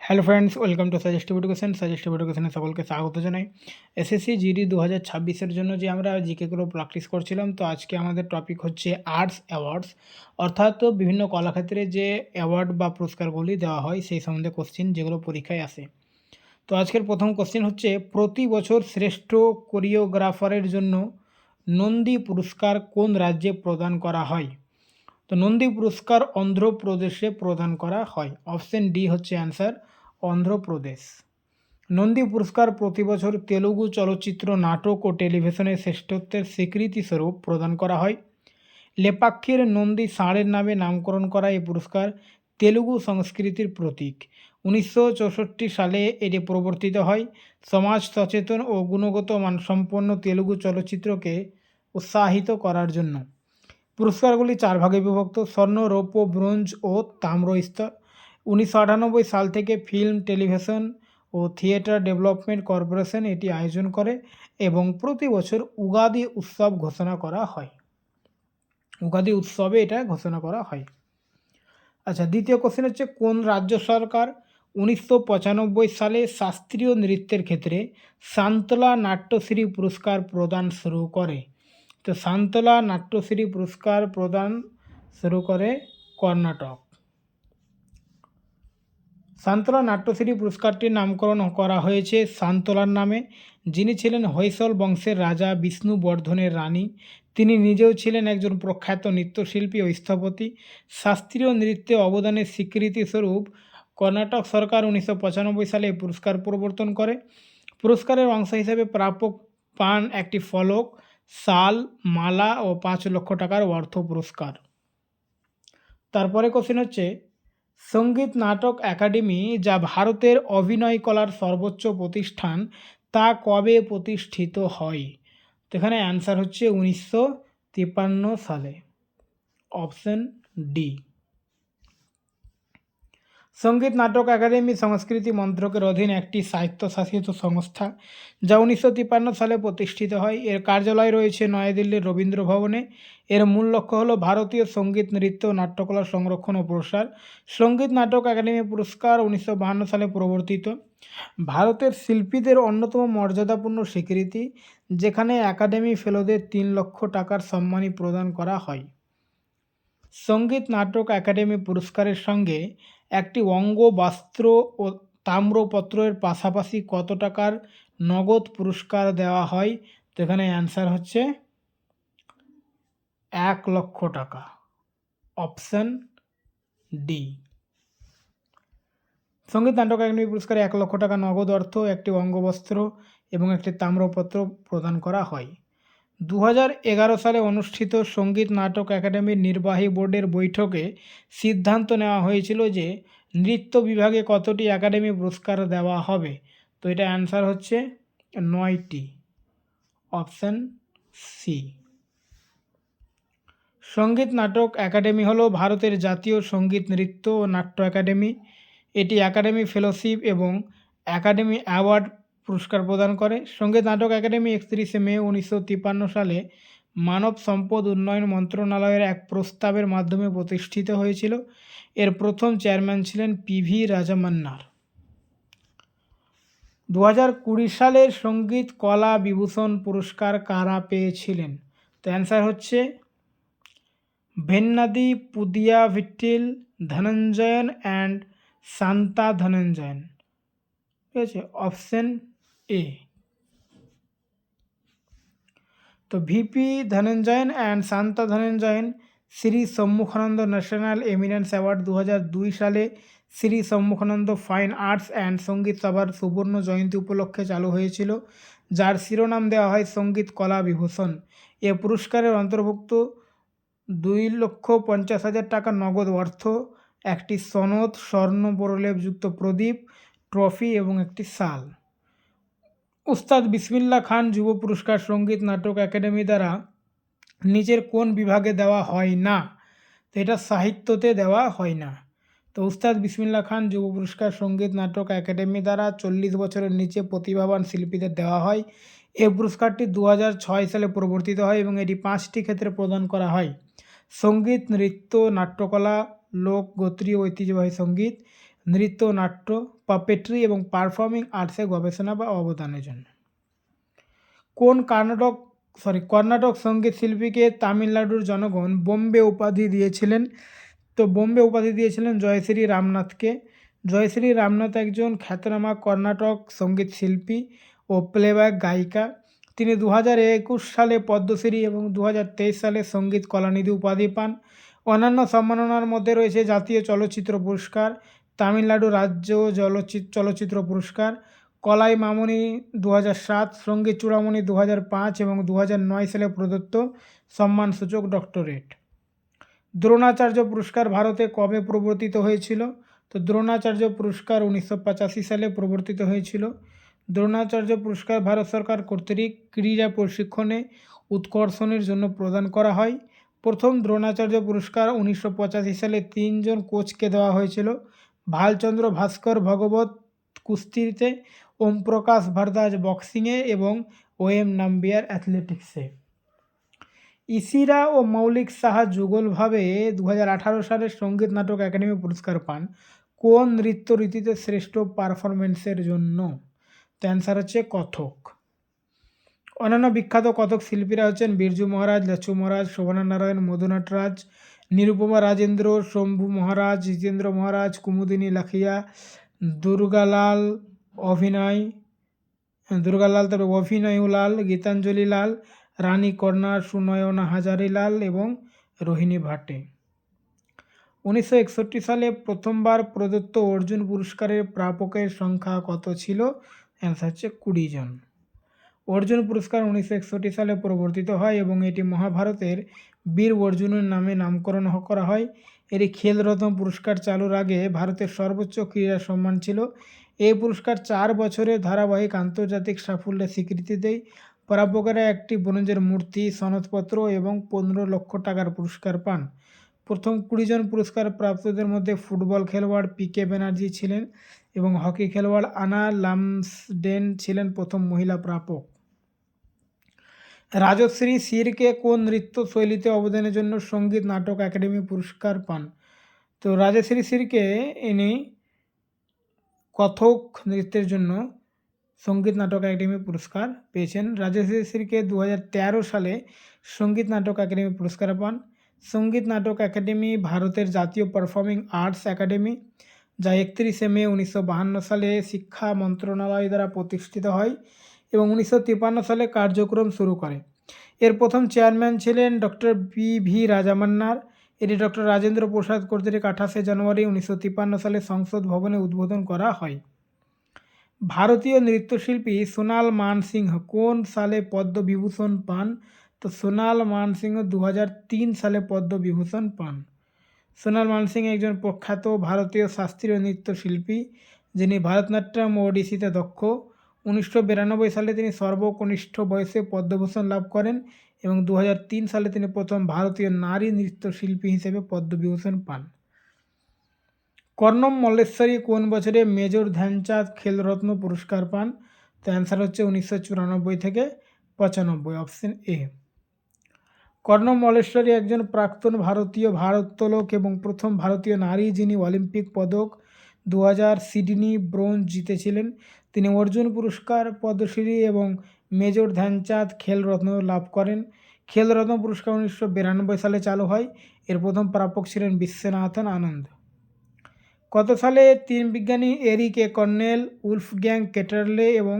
Hello friends welcome to suggestive education suggestive এডুকেশনে সকলকে স্বাগত জানাই। এসএসসি জিডি দু হাজার ছাব্বিশের জন্য যে আমরা জিকেগুলো প্র্যাকটিস করছিলাম, তো আজকে আমাদের টপিক হচ্ছে আর্টস অ্যাওয়ার্ডস অর্থাৎ বিভিন্ন কলাক্ষেত্রে যে অ্যাওয়ার্ড বা পুরস্কারগুলি দেওয়া হয়, সেই সম্বন্ধে কোশ্চিন যেগুলো পরীক্ষায় আসে। তো আজকের প্রথম কোশ্চিন হচ্ছে, প্রতি বছর শ্রেষ্ঠ কোরিওগ্রাফারের জন্য নন্দী পুরস্কার কোন রাজ্যে প্রদান করা হয়? তো নন্দী পুরস্কার অন্ধ্রপ্রদেশে প্রদান করা হয়। অপশন ডি হচ্ছে অ্যান্সার, অন্ধ্রপ্রদেশ। নন্দী পুরস্কার প্রতি বছর তেলুগু চলচ্চিত্র, নাটক ও টেলিভিশনের শ্রেষ্ঠত্বের স্বীকৃতিস্বরূপ প্রদান করা হয়। লেপাক্ষীর নন্দী ষাঁড়ের নামে নামকরণ করা এই পুরস্কার তেলুগু সংস্কৃতির প্রতীক। উনিশশো চৌষট্টি সালে এটি প্রবর্তিত হয়। সমাজ সচেতন ও গুণগত মানসম্পন্ন তেলুগু চলচ্চিত্রকে উৎসাহিত করার জন্য। পুরস্কারগুলি চার ভাগে বিভক্ত, স্বর্ণ, রৌপ্য, ব্রোঞ্জ ও তাম্র স্তর উনিশশো আটানব্বই সাল থেকে ফিল্ম, টেলিভিশন ও থিয়েটার ডেভেলপমেন্ট কর্পোরেশন এটি আয়োজন করে এবং প্রতি বছর উগাদি উৎসব ঘোষণা করা হয়। উগাদি উৎসবে এটা ঘোষণা করা হয়। আচ্ছা দ্বিতীয় কোশ্চেন হচ্ছে, কোন রাজ্য সরকার উনিশশো পঁচানব্বই সালে শাস্ত্রীয় নৃত্যের ক্ষেত্রে সান্তলা নাট্যশ্রী পুরস্কার প্রদান শুরু করে? তো সান্তলা নাট্যশ্রী পুরস্কার প্রদান শুরু করে কর্ণাটক। সান্তলা নাট্যশ্রী পুরস্কারটির নামকরণ করা হয়েছে সান্তলার নামে। যিনি ছিলেন হৈসল বংশের রাজা বিষ্ণু বর্ধনের রানী। তিনি নিজেও ছিলেন একজন প্রখ্যাত নৃত্যশিল্পী ও স্থপতি। শাস্ত্রীয় নৃত্যে অবদানের স্বীকৃতিস্বরূপ কর্ণাটক সরকার উনিশশো পঁচানব্বই সালে পুরস্কার প্রবর্তন করে। পুরস্কারের অংশ হিসেবে প্রাপক পান একটি ফলক। শাল মালা ও পাঁচ লক্ষ টাকার অর্থ পুরস্কার। তারপরে কোশ্চেন হচ্ছে, সংগীত নাটক একাডেমি যা ভারতের অভিনয় কলার সর্বোচ্চ প্রতিষ্ঠান, তা কবে প্রতিষ্ঠিত হয়? তো এখানে অ্যান্সার হচ্ছে উনিশশো তিপ্পান্ন সালে। Option D Sangeet Natak academy সংস্কৃতি মন্ত্রকের অধীন একটি স্বায়ত্তশাসিত সংস্থা, যা উনিশশো তিপ্পান্ন সালে প্রতিষ্ঠিত হয়। এর কার্যালয় রয়েছে নয়াদিল্লির রবীন্দ্র ভবনে। এর মূল লক্ষ্য হলো ভারতীয় সংগীত, নৃত্য নাট্যকলার সংরক্ষণ ও প্রসার। সংগীত নাটক একাডেমি পুরস্কার উনিশশো বাহান্ন সালে প্রবর্তিত। ভারতের শিল্পীদের অন্যতম মর্যাদাপূর্ণ স্বীকৃতি, যেখানে একাডেমি ফেলোদের তিন লক্ষ টাকার সম্মানী প্রদান করা হয়। সংগীত নাটক একাডেমি পুরস্কারের সঙ্গে একটি অঙ্গ, বস্ত্র ও তাম্রপত্রের পাশাপাশি কত টাকার নগদ পুরস্কার দেওয়া হয়? তো এখানে অ্যান্সার হচ্ছে এক লক্ষ টাকা। Option D. Sangeet Natak academy পুরস্কারে এক লক্ষ টাকা নগদ অর্থ, একটি অঙ্গবস্ত্র এবং একটি তাম্রপত্র প্রদান করা হয়। দু সালে অনুষ্ঠিত সংগীত নাটক একাডেমির নির্বাহী বোর্ডের বৈঠকে সিদ্ধান্ত নেওয়া হয়েছিল যে নৃত্য বিভাগে কতটি একাডেমি পুরস্কার দেওয়া হবে। তো এটা অ্যান্সার হচ্ছে নয়টি। Option C. Sangeet Natak academy হলো ভারতের জাতীয় সংগীত নৃত্য ও নাট্য একাডেমি। এটি একাডেমি ফেলোশিপ এবং একাডেমি অ্যাওয়ার্ড পুরস্কার প্রদান করে। সংগীত নাটক একাডেমি একত্রিশে মে উনিশশো তিপ্পান্ন সালে মানব সম্পদ উন্নয়ন মন্ত্রণালয়ের এক প্রস্তাবের মাধ্যমে প্রতিষ্ঠিত হয়েছিল। এর প্রথম চেয়ারম্যান ছিলেন পিভি রাজামান্নার। দু হাজার কুড়ি সালের সংগীত কলা বিভূষণ পুরস্কার কারা পেয়েছিলেন? তো অ্যান্সার হচ্ছে ভেন্নাদি, পুদিয়া ভিট্টিল, ধনঞ্জয়ন অ্যান্ড শান্তা ধনঞ্জয়ন। ঠিক আছে? Option A. তো VP Dhananjayan and Shanta Dhananjayan Shri Shanmukhananda national eminence award দু সালে Shri Shanmukhananda fine arts and Sangeet সভার সুবর্ণ জয়ন্তী উপলক্ষে চালু হয়েছিল, যার শিরোনাম দেওয়া হয় সংগীত কলা বিভূষণ। এ পুরস্কারের অন্তর্ভুক্ত দুই লক্ষ পঞ্চাশ হাজার টাকা নগদ অর্থ, একটি সনদ, স্বর্ণ বরলেপযুক্ত প্রদীপ, ট্রফি এবং একটি শাল। উস্তাদ বিসমিল্লা খান যুব পুরস্কার সংগীত নাটক একাডেমি দ্বারা নিজের কোন বিভাগে দেওয়া হয় না, তো এটা সাহিত্যতে দেওয়া হয় না। তো উস্তাদ বিসমিল্লা খান যুব পুরস্কার সংগীত নাটক একাডেমি দ্বারা চল্লিশ বছরের নিচে প্রতিভাবান শিল্পীদের দেওয়া হয়। এই পুরস্কারটি দু সালে প্রবর্তিত হয় এবং এটি পাঁচটি ক্ষেত্রে প্রদান করা হয়। সংগীত, নৃত্য, নাট্যকলা, লোক, গোত্রীয় ঐতিহ্যবাহী সংগীত নৃত্য, নাট্য পাপেট্রি এবং পারফর্মিং আর্টসে গবেষণা বা অবদানের জন্য। কোন কর্ণাটক সরি কর্ণাটক সংগীত শিল্পীকে তামিলনাড়ুর জনগণ বোম্বে উপাধি দিয়েছিলেন? তো বোম্বে উপাধি দিয়েছিলেন জয়শ্রী রামনাথকে। জয়শ্রী রামনাথ একজন খ্যাতনামা কর্ণাটক সংগীত শিল্পী ও প্লেব্যাক গায়িকা। তিনি দু একুশ সালে পদ্মশ্রী এবং দু হাজার তেইশ সালে সংগীত কলানিধি উপাধি পান। অন্যান্য সম্মাননার মধ্যে রয়েছে জাতীয় চলচ্চিত্র পুরস্কার তামিলনাড়ু রাজ্য চলচ্চিত্র চলচ্চিত্র পুরস্কার, কলাই মামনি দু সাত, সংগীত চূড়ামণি দু পাঁচ এবং দু নয় সালে প্রদত্ত সম্মানসূচক ডক্টরেট। দ্রোণাচার্য পুরস্কার ভারতে কবে প্রবর্তিত হয়েছিল? তো দ্রোণাচার্য পুরস্কার উনিশশো পঁচাশি সালে প্রবর্তিত হয়েছিল। দ্রোণাচার্য পুরস্কার ভারত সরকার কর্তৃক ক্রীড়া প্রশিক্ষণে উৎকর্ষণের জন্য প্রদান করা হয়। প্রথম দ্রোণাচার্য পুরস্কার উনিশশো পঁচাশি সালে তিনজন কোচকে দেওয়া হয়েছিল। ভালচন্দ্র ভাস্কর ভগবত কুস্তিতে ওম প্রকাশ ভারদাস বক্সিংয়ে এবং ও এম নাম্বিয়ার অ্যাথলেটিক্সে। ইসিরা ও মৌলিক সাহা যুগলভাবে দু সালে সংগীত নাটক একাডেমি পুরস্কার পান। কোন নৃত্য রীতিতে শ্রেষ্ঠ পারফরমেন্সের জন্য? তো অ্যান্সার হচ্ছে কথক। অন্যান্য বিখ্যাত কথক শিল্পীরা হচ্ছেন বিরজু মহারাজ, লচ্ছু মহারাজ, শোভনা নারায়ণ মধুনাথ রাজ নিরুপমা রাজেন্দ্র শম্ভু মহারাজ, জিতেন্দ্র মহারাজ, কুমুদিনী লাখিয়া, দুর্গালাল অভিনয়, দুর্গালাল তারপরে অভিনয়লাল গীতাঞ্জলি লাল রানী কর্ণা সুনয়না হাজারিলাল এবং রোহিণী ভাটে। উনিশশো একষট্টি সালে প্রথমবার প্রদত্ত অর্জুন পুরস্কারের প্রাপকের সংখ্যা কত ছিল? অ্যান্সার হচ্ছে কুড়ি জন। অর্জুন পুরস্কার উনিশশো একষট্টি সালে প্রবর্তিত হয় এবং এটি মহাভারতের বীর অর্জুনের নামে নামকরণ করা হয়। এটি খেলরত্ন পুরস্কার চালুর আগে ভারতের সর্বোচ্চ ক্রীড়া সম্মান ছিল। এই পুরস্কার চার বছরের ধারাবাহিক আন্তর্জাতিক সাফল্যের স্বীকৃতি দেয়। প্রাপকেরা একটি ব্রোঞ্জের মূর্তি, সনদপত্র এবং পনেরো লক্ষ টাকার পুরস্কার পান। প্রথম কুড়ি জন পুরস্কার প্রাপ্তদের মধ্যে ফুটবল খেলোয়াড় পি কে ব্যানার্জি ছিলেন এবং হকি খেলোয়াড় আনা লামসডেন ছিলেন প্রথম মহিলা প্রাপক। রাজশ্রী সিরকে কোন নৃত্য শৈলীতে অবদানের জন্য সংগীত নাটক একাডেমি পুরস্কার পান? তো রাজশ্রী সিরকে ইনি কথক নৃত্যের জন্য সংগীত নাটক একাডেমি পুরস্কার পেয়েছেন। রাজশ্রী সিরকে দু হাজার তেরো সালে সংগীত নাটক একাডেমি পুরস্কার পান। সংগীত নাটক একাডেমি ভারতের জাতীয় পারফর্মিং আর্টস একাডেমি, যা একত্রিশে মে উনিশশো সালে শিক্ষা মন্ত্রণালয় দ্বারা প্রতিষ্ঠিত হয়। এবং উনিশশো তিপ্পান্ন সালে কার্যক্রম শুরু করে। এর প্রথম চেয়ারম্যান ছিলেন ডক্টর বি ভি রাজামান্নার। এটি ডক্টর রাজেন্দ্র প্রসাদ কর্তৃক আঠাশে জানুয়ারি উনিশশো তিপ্পান্ন সালে সংসদ ভবনে উদ্বোধন করা হয়। ভারতীয় নৃত্যশিল্পী সোনাল মানসিংহ কোন সালে পদ্মবিভূষণ পান? তো সোনাল মানসিংহ দু সালে পদ্মবিভূষণ পান। সোনাল মানসিংহ একজন প্রখ্যাত ভারতীয় শাস্ত্রীয় নৃত্যশিল্পী, যিনি ভারতনাট্যম ও ওডিসিতে দক্ষ। উনিশশো বিরানব্বই সালে তিনি সর্বকনিষ্ঠ বয়সে পদ্মভূষণ লাভ করেন এবং দু সালে তিনি প্রথম ভারতীয় নারী নৃত্যশিল্পী হিসেবে পদ্মবিভূষণ পান। কর্ণম মল্লেশ্বরী কোন বছরে মেজর ধ্যানচাঁদ খেলরত্ন পুরস্কার পান? তো অ্যান্সার হচ্ছে উনিশশো চুরানব্বই থেকে পঁচানব্বই অপশন এ কর্ণম মল্লেশ্বরী একজন প্রাক্তন ভারতীয় ভারোত্তোলক এবং প্রথম ভারতীয় নারী যিনি অলিম্পিক পদক দু হাজার সিডনি ব্রোঞ্জ জিতেছিলেন। তিনি অর্জুন পুরস্কার, পদ্মশ্রী এবং মেজর ধ্যানচাঁদ খেলরত্ন লাভ করেন। খেলরত্ন পুরস্কার উনিশশো বিরানব্বই সালে চালু হয়। এর প্রথম প্রাপক ছিলেন বিশ্বনাথন আনন্দ। কত সালে তিন বিজ্ঞানী Eric A. Cornell Wolfgang Ketterle এবং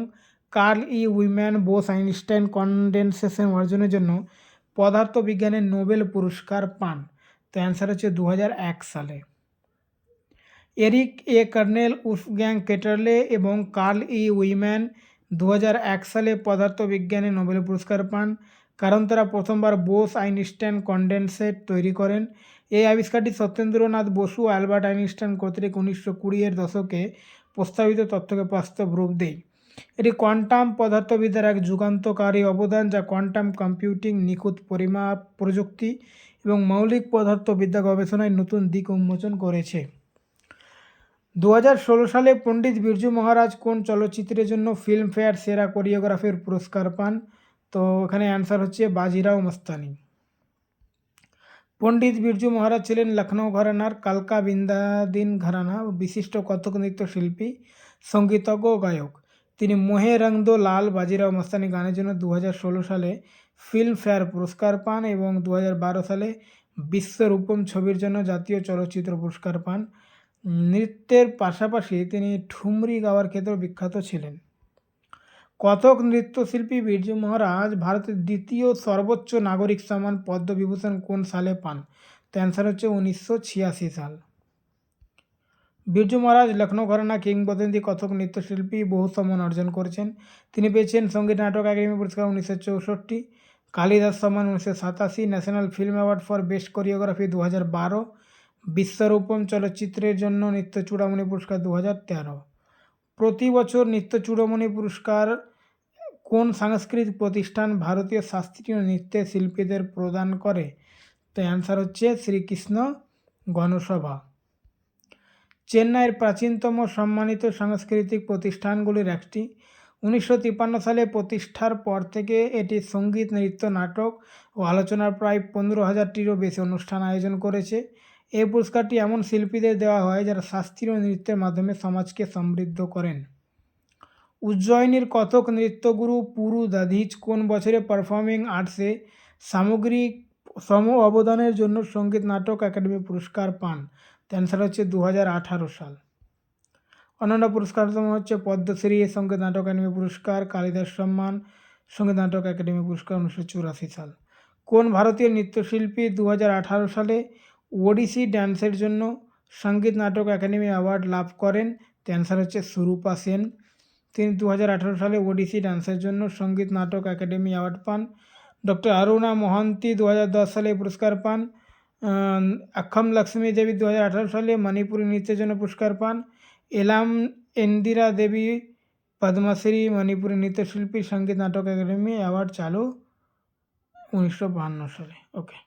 Carl E. Wieman, Bose Einstein condensation অর্জনের জন্য পদার্থবিজ্ঞানের নোবেল পুরস্কার পান। তো অ্যান্সার হচ্ছে দু সালে। Eric A Cornell Wolfgang Ketterle এবং কার্ল ই উইম্যান দু সালে পদার্থবিজ্ঞানে নোবেল পুরস্কার পান, কারণ তারা প্রথমবার বোস আইনস্টাইন কনডেনসেট তৈরি করেন। এই আবিষ্কারটি সত্যেন্দ্রনাথ বসু অ্যালবার্ট আইনস্টাইন কর্তৃক উনিশশো কুড়িয়ের দশকে প্রস্তাবিত তথ্যকে বাস্তব রূপ দেয়। এটি কোয়ান্টাম পদার্থবিদ্যার এক যুগান্তকারী অবদান যা কোয়ান্টাম কম্পিউটিং, নিখুঁত পরিমাপ, প্রযুক্তি এবং মৌলিক পদার্থবিদ্যা গবেষণায় নতুন দিক উন্মোচন করেছে। দু সালে পণ্ডিত বিরজু মহারাজ কোন চলচ্চিত্রের জন্য ফিল্মফেয়ার সেরা কোরিওগ্রাফির পুরস্কার পান? তো এখানে অ্যান্সার হচ্ছে বাজিরাও মস্তানি। পণ্ডিত বিরজু মহারাজ ছিলেন লখনৌ ঘরানার কালকা বিন্দাদিন ঘরানা ও বিশিষ্ট কথক নৃত্যশিল্পী সঙ্গীতজ্ঞ গায়ক। তিনি মোহে রং লাল বাজিরাও মস্তানি গানের জন্য দু সালে ফিল্মফেয়ার পুরস্কার পান এবং দু সালে বিশ্বরূপম ছবির জন্য জাতীয় চলচ্চিত্র পুরস্কার পান। নৃত্যের পাশাপাশি তিনি ঠুমরি গাওয়ার ক্ষেত্রেও বিখ্যাত ছিলেন। কথক নৃত্যশিল্পী বিরজু মহারাজ ভারতের দ্বিতীয় সর্বোচ্চ নাগরিক সম্মান পদ্মবিভূষণ কোন সালে পান? তো অ্যান্সার হচ্ছে উনিশশো ছিয়াশি সাল। বিরজু মহারাজ লখনৌ ঘরানা কিংবদন্তি কথক নৃত্যশিল্পী বহু সম্মান অর্জন করেছেন। তিনি পেয়েছেন সংগীত নাটক একাডেমি পুরস্কার উনিশশো চৌষট্টি, কালিদাস সম্মান উনিশশো সাতাশি, national film award for best choreography দু হাজার বারো বিশ্বরূপম চলচ্চিত্রের জন্য নৃত্য চূড়ামণি পুরস্কার দু হাজার তেরো। প্রতি বছর নৃত্য চূড়ামণি পুরস্কার কোন সাংস্কৃতিক প্রতিষ্ঠান ভারতীয় শাস্ত্রীয় নৃত্যের শিল্পীদের প্রদান করে? তো অ্যান্সার হচ্ছে শ্রীকৃষ্ণ গণসভা। চেন্নাইয়ের প্রাচীনতম সম্মানিত সাংস্কৃতিক প্রতিষ্ঠানগুলির একটি। উনিশশো তিপ্পান্ন সালে প্রতিষ্ঠার পর থেকে এটি সংগীত, নৃত্য, নাটক ও আলোচনার প্রায় পনেরো হাজারটিরও বেশি অনুষ্ঠান আয়োজন করেছে। এই পুরস্কারটি এমন শিল্পীদের দেওয়া হয় যারা শাস্ত্রীয় নৃত্যের মাধ্যমে সমাজকে সমৃদ্ধ করেন। উজ্জয়িনীর কথক নৃত্যগুরু পুরু দাধিজ কোন বছরে পারফর্মিং আর্টসে সামগ্রিক সম অবদানের জন্য সংগীত নাটক একাডেমি পুরস্কার পান? অ্যান্সার হচ্ছে দু আঠারো সাল। অন্যান্য পুরস্কারতম হচ্ছে পদ্মশ্রী সংগীত নাটক একাডেমি পুরস্কার, কালিদাস সম্মান সংগীত নাটক একাডেমি পুরস্কার উনিশশো চুরাশি সাল। কোন ভারতীয় নৃত্যশিল্পী দু হাজার আঠারো সালে ওডিসি ড্যান্সের জন্য সংগীত নাটক একাডেমি অ্যাওয়ার্ড লাভ করেন। অ্যান্সার হচ্ছে সুরূপা সেন। তিনি দু হাজার আঠারো সালে ওডিসি ড্যান্সের জন্য সংগীত নাটক একাডেমি অ্যাওয়ার্ড পান। ডক্টর অরুণা মহান্তি দু হাজার দশ সালে পুরস্কার পান। অক্ষম লক্ষ্মী দেবী দু হাজার আঠারো সালে মণিপুরী নৃত্যের জন্য পুরস্কার পান। এলাম ইন্দিরা দেবী পদ্মশ্রী মণিপুরী নৃত্যশিল্পী সংগীত নাটক একাডেমি অ্যাওয়ার্ড চালু উনিশশো সালে। ওকে